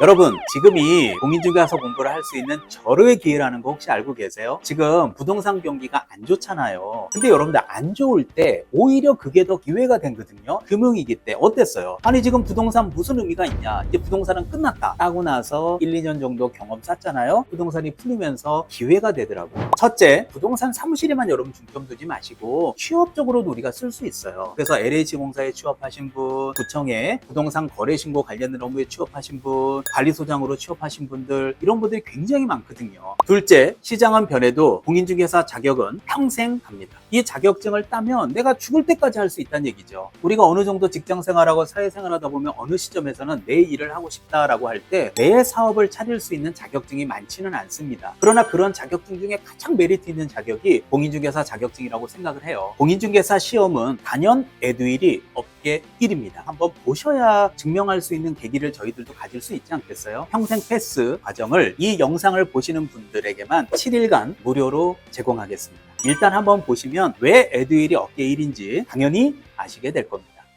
여러분 지금이 공인중개사 공부를 할 수 있는 절호의 기회라는 거 혹시 알고 계세요? 지금 부동산 경기가 안 좋잖아요. 근데 여러분들 안 좋을 때 오히려 그게 더 기회가 되거든요. 금융위기 때 어땠어요? 아니 지금 부동산 무슨 의미가 있냐? 이제 부동산은 끝났다. 하고 나서 1, 2년 정도 경험 쌓잖아요. 부동산이 풀리면서 기회가 되더라고요. 첫째, 부동산 사무실에만 여러분 중점 두지 마시고 취업적으로도 우리가 쓸 수 있어요. 그래서 LH공사에 취업하신 분, 구청에 부동산 거래 신고 관련된 업무에 취업하신 분, 관리소장으로 취업하신 분들 이런 분들이 굉장히 많거든요. 둘째, 시장은 변해도 공인중개사 자격은 평생 갑니다. 이 자격증을 따면 내가 죽을 때까지 할 수 있다는 얘기죠. 우리가 어느 정도 직장 생활하고 사회 생활하다 보면 어느 시점에서는 내 일을 하고 싶다라고 할 때 내 사업을 차릴 수 있는 자격증이 많지는 않습니다. 그러나 그런 자격증 중에 가장 메리트 있는 자격이 공인중개사 자격증이라고 생각을 해요. 공인중개사 시험은 단연 에듀일이 업 계 1입니다. 한번 보셔야 증명할 수 있는 계기를 저희들도 가질 수 있지 않겠어요? 평생 패스 과정을 이 영상을 보시는 분들에게만 7일간 무료로 제공하겠습니다. 일단 한번 보시면 왜 에듀일이 업계 1인지 당연히 아시게 될 겁니다.